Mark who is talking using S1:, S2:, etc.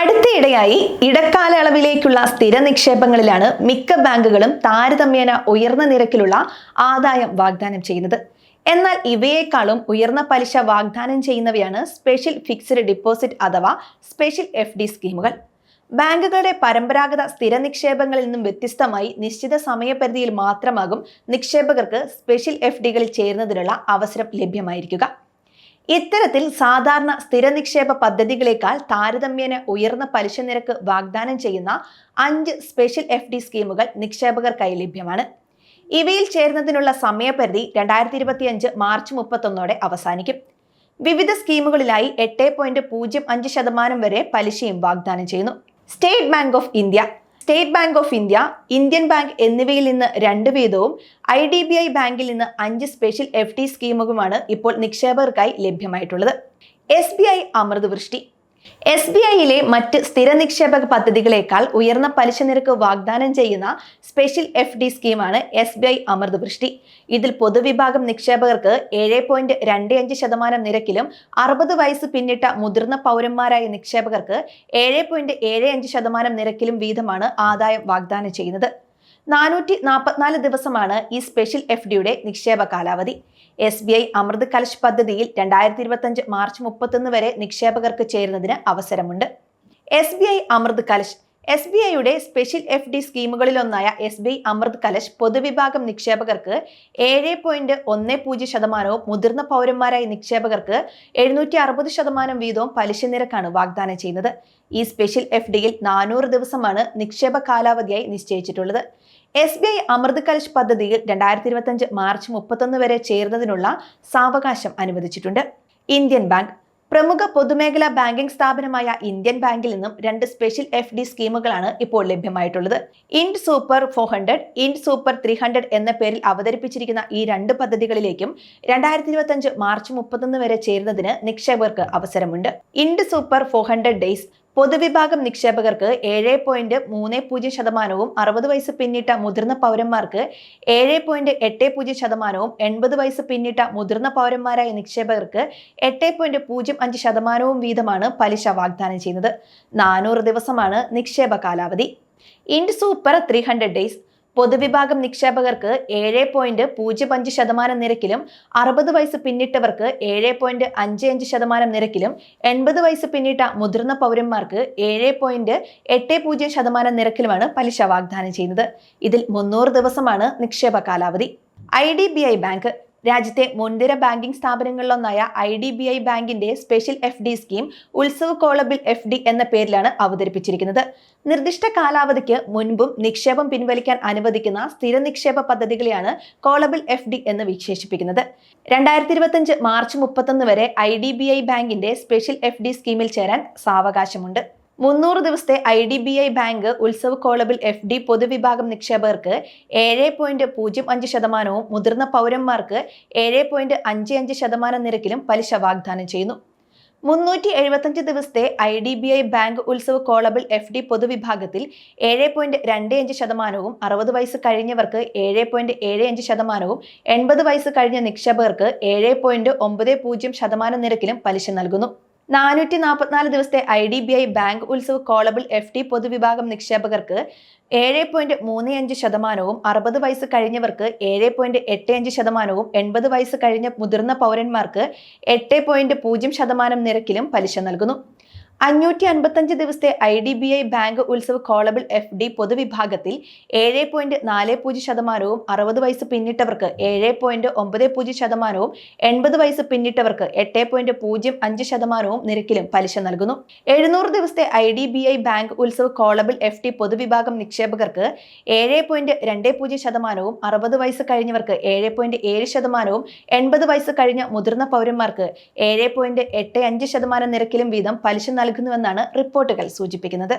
S1: അടുത്തിടെയായി ഇടക്കാലയളവിലേക്കുള്ള സ്ഥിര നിക്ഷേപങ്ങളിലാണ് മിക്ക ബാങ്കുകളും താരതമ്യേന ഉയർന്ന നിരക്കിലുള്ള ആദായം വാഗ്ദാനം ചെയ്യുന്നത്. എന്നാൽ ഇവയേക്കാളും ഉയർന്ന പലിശ വാഗ്ദാനം ചെയ്യുന്നവയാണ് സ്പെഷ്യൽ ഫിക്സ്ഡ് ഡിപ്പോസിറ്റ് അഥവാ സ്പെഷ്യൽ എഫ് ഡി സ്കീമുകൾ. ബാങ്കുകളുടെ പരമ്പരാഗത സ്ഥിര നിക്ഷേപങ്ങളിൽ നിന്നും വ്യത്യസ്തമായി നിശ്ചിത സമയപരിധിയിൽ മാത്രമാകും നിക്ഷേപകർക്ക് സ്പെഷ്യൽ എഫ് ഡികളിൽ ചേരുന്നതിനുള്ള അവസരം ലഭ്യമായിരിക്കുക. ഇത്തരത്തിൽ സാധാരണ സ്ഥിര നിക്ഷേപ പദ്ധതികളേക്കാൾ താരതമ്യേന ഉയർന്ന പലിശ നിരക്ക് വാഗ്ദാനം ചെയ്യുന്ന അഞ്ച് സ്പെഷ്യൽ എഫ് ഡി സ്കീമുകൾ നിക്ഷേപകർക്കായി ലഭ്യമാണ്. ഇവയിൽ ചേരുന്നതിനുള്ള സമയപരിധി രണ്ടായിരത്തി ഇരുപത്തിയഞ്ച് മാർച്ച് മുപ്പത്തൊന്നോടെ അവസാനിക്കും. വിവിധ സ്കീമുകളിലായി എട്ട് പോയിന്റ് പൂജ്യം അഞ്ച് ശതമാനം വരെ പലിശയും വാഗ്ദാനം ചെയ്യുന്നു. State Bank of India State Bank of India Indian Bank എന്നിവയിൽ നിന്ന് രണ്ട് വീതവും ഐ ഡി ബി ഐ ബാങ്കിൽ നിന്ന് അഞ്ച് സ്പെഷ്യൽ എഫ് ടി സ്കീമുകളുമാണ് ഇപ്പോൾ നിക്ഷേപകർക്കായി ലഭ്യമായിട്ടുള്ളത്. S B I Amritvrishti S B ഐയിലെ മറ്റ് സ്ഥിര നിക്ഷേപക പദ്ധതികളേക്കാൾ ഉയർന്ന പലിശ നിരക്ക് വാഗ്ദാനം ചെയ്യുന്ന സ്പെഷ്യൽ എഫ് ഡി സ്കീമാണ് S B I Amrit Vrishti ഇതിൽ പൊതുവിഭാഗം നിക്ഷേപകർക്ക് ഏഴ് പോയിന്റ് രണ്ട് അഞ്ച് ശതമാനം നിരക്കിലും അറുപത് വയസ്സ് പിന്നിട്ട മുതിർന്ന പൗരന്മാരായ നിക്ഷേപകർക്ക് ഏഴ് പോയിന്റ് ഏഴ് അഞ്ച് ശതമാനം നിരക്കിലും വീതമാണ് ആദായം വാഗ്ദാനം ചെയ്യുന്നത്. നാനൂറ്റി നാൽപ്പത്തിനാല് ദിവസമാണ് ഈ സ്പെഷ്യൽ എഫ് ഡിയുടെ നിക്ഷേപ കാലാവധി. S B I Amrit Kalash പദ്ധതിയിൽ രണ്ടായിരത്തി ഇരുപത്തഞ്ച് മാർച്ച് മുപ്പത്തൊന്ന് വരെ നിക്ഷേപകർക്ക് ചേരുന്നതിന് അവസരമുണ്ട്. S B I Amrit Kalash. S B ഐയുടെ special F D സ്കീമുകളിലൊന്നായ S B I Amrit Kalash പൊതുവിഭാഗം നിക്ഷേപകർക്ക് ഏഴ് പോയിന്റ് ഒന്ന് പൂജ്യം ശതമാനവും മുതിർന്ന പൗരന്മാരായ നിക്ഷേപകർക്ക് എഴുന്നൂറ്റി അറുപത് ശതമാനം വീതവും പലിശ നിരക്കാണ് വാഗ്ദാനം ചെയ്യുന്നത്. ഈ സ്പെഷ്യൽ എഫ് ഡിയിൽ നാനൂറ് ദിവസമാണ് നിക്ഷേപ കാലാവധിയായി നിശ്ചയിച്ചിട്ടുള്ളത്. S B I Amrit Kalash പദ്ധതിയിൽ രണ്ടായിരത്തി ഇരുപത്തഞ്ച് മാർച്ച് മുപ്പത്തൊന്ന് വരെ ചേരുന്നതിനുള്ള സാവകാശം അനുവദിച്ചിട്ടുണ്ട്. ഇന്ത്യൻ ബാങ്ക് പ്രമുഖ പൊതുമേഖലാ ബാങ്കിംഗ് സ്ഥാപനമായ ഇന്ത്യൻ ബാങ്കിൽ നിന്നും രണ്ട് സ്പെഷ്യൽ എഫ് ഡി സ്കീമുകളാണ് ഇപ്പോൾ ലഭ്യമായിട്ടുള്ളത്. Ind super four hundred Ind super three hundred എന്ന പേരിൽ അവതരിപ്പിച്ചിരിക്കുന്ന ഈ രണ്ട് പദ്ധതികളിലേക്കും രണ്ടായിരത്തി ഇരുപത്തഞ്ച് മാർച്ച് മുപ്പത്തൊന്ന് വരെ ചേരുന്നതിന് നിക്ഷേപകർക്ക് അവസരമുണ്ട്. Ind super four hundred days പൊതുവിഭാഗം നിക്ഷേപകർക്ക് ഏഴ് പോയിന്റ് മൂന്ന് പൂജ്യം ശതമാനവും അറുപത് വയസ്സ് പിന്നിട്ട മുതിർന്ന പൗരന്മാർക്ക് ഏഴ് പോയിന്റ് എട്ട് പൂജ്യം ശതമാനവും എൺപത് വയസ്സ് പിന്നിട്ട മുതിർന്ന പൗരന്മാരായ നിക്ഷേപകർക്ക് എട്ട് പോയിന്റ് പൂജ്യം അഞ്ച് ശതമാനവും വീതമാണ് പലിശ വാഗ്ദാനം ചെയ്യുന്നത്. നാനൂറ് ദിവസമാണ് നിക്ഷേപ കാലാവധി. Ind super three hundred days പൊതുവിഭാഗം നിക്ഷേപകർക്ക് ഏഴ് പോയിന്റ് പൂജ്യം അഞ്ച് ശതമാനം നിരക്കിലും അറുപത് വയസ്സ് പിന്നിട്ടവർക്ക് ഏഴ് പോയിന്റ് അഞ്ച് അഞ്ച് ശതമാനം നിരക്കിലും എൺപത് വയസ്സ് പിന്നിട്ട മുതിർന്ന പൗരന്മാർക്ക് ഏഴ് പോയിന്റ് എട്ട് പൂജ്യം ശതമാനം നിരക്കിലുമാണ് പലിശ വാഗ്ദാനം ചെയ്യുന്നത്. ഇതിൽ മുന്നൂറ് ദിവസമാണ് നിക്ഷേപ കാലാവധി. I D B I bank രാജ്യത്തെ മുൻനിര ബാങ്കിംഗ് സ്ഥാപനങ്ങളിലൊന്നായ ഐ ഡി ബി ഐ ബാങ്കിന്റെ special F D scheme Utsav callable F D എന്ന പേരിലാണ് അവതരിപ്പിച്ചിരിക്കുന്നത്. നിർദ്ദിഷ്ട കാലാവധിക്ക് മുൻപും നിക്ഷേപം പിൻവലിക്കാൻ അനുവദിക്കുന്ന സ്ഥിര നിക്ഷേപ പദ്ധതികളെയാണ് കോളബിൾ എഫ് ഡി എന്ന് വിശേഷിപ്പിക്കുന്നത്. രണ്ടായിരത്തി ഇരുപത്തഞ്ച് മാർച്ച് മുപ്പത്തൊന്ന് വരെ ഐ ഡി ബി ഐ ബാങ്കിന്റെ സ്പെഷ്യൽ എഫ് ഡി സ്കീമിൽ ചേരാൻ സാവകാശമുണ്ട്. മുന്നൂറ് ദിവസത്തെ I D B I bank Utsav callable F D പൊതുവിഭാഗം നിക്ഷേപകർക്ക് ഏഴ് പോയിന്റ് പൂജ്യം അഞ്ച് ശതമാനവും മുതിർന്ന പൗരന്മാർക്ക് ഏഴ് പോയിന്റ് അഞ്ച് അഞ്ച് ശതമാനം നിരക്കിലും പലിശ വാഗ്ദാനം ചെയ്യുന്നു. മുന്നൂറ്റി എഴുപത്തഞ്ച് ദിവസത്തെ I D B I bank Utsav callable F D പൊതുവിഭാഗത്തിൽ ഏഴ് പോയിന്റ് രണ്ട് അഞ്ച് ശതമാനവും അറുപത് വയസ്സ് കഴിഞ്ഞവർക്ക് ഏഴ് പോയിന്റ് ഏഴ് അഞ്ച് ശതമാനവും എൺപത് വയസ്സ് കഴിഞ്ഞ നിക്ഷേപകർക്ക് ഏഴ് പോയിന്റ് ഒമ്പത് പൂജ്യം ശതമാനം നിരക്കിലും പലിശ നൽകുന്നു. നാനൂറ്റി നാൽപ്പത്തിനാല് ദിവസത്തെ I D B I bank Utsav callable F D പൊതുവിഭാഗം നിക്ഷേപകർക്ക് ഏഴ് പോയിന്റ് മൂന്ന് അഞ്ച് ശതമാനവും അറുപത് വയസ്സ് കഴിഞ്ഞവർക്ക് ഏഴ് പോയിന്റ് എട്ട് അഞ്ച് ശതമാനവും എൺപത് വയസ്സ് കഴിഞ്ഞ മുതിർന്ന പൗരന്മാർക്ക് എട്ട് പോയിന്റ് പൂജ്യം ശതമാനം നിരക്കിലും പലിശ നൽകുന്നു. അഞ്ഞൂറ്റി അൻപത്തഞ്ച് ദിവസത്തെ I D B I bank Utsav callable F D പൊതുവിഭാഗത്തിൽ ഏഴ് പോയിന്റ് നാല് പൂജ്യം ശതമാനവും അറുപത് വയസ്സ് പിന്നിട്ടവർക്ക് ഏഴ് പോയിന്റ് ഒമ്പത് പൂജ്യം ശതമാനവും എൺപത് വയസ്സ് പിന്നിട്ടവർക്ക് എട്ട് പോയിന്റ് പൂജ്യം അഞ്ച് ശതമാനവും നിരക്കിലും പലിശ നൽകുന്നു. എഴുന്നൂറ് ദിവസത്തെ I D B I bank Utsav callable F D പൊതുവിഭാഗം നിക്ഷേപകർക്ക് ഏഴ് പോയിന്റ് രണ്ട് പൂജ്യം ശതമാനവും അറുപത് വയസ്സ് കഴിഞ്ഞവർക്ക് ഏഴ് പോയിന്റ് ഏഴ് ശതമാനവും എൺപത് വയസ്സ് കഴിഞ്ഞ മുതിർന്ന പൗരന്മാർക്ക് ഏഴ് പോയിന്റ് എട്ട് അഞ്ച് ശതമാനം നിരക്കിലും വീതം പലിശ നൽകുന്നുവെന്നാണ് റിപ്പോർട്ടുകൾ സൂചിപ്പിക്കുന്നത്.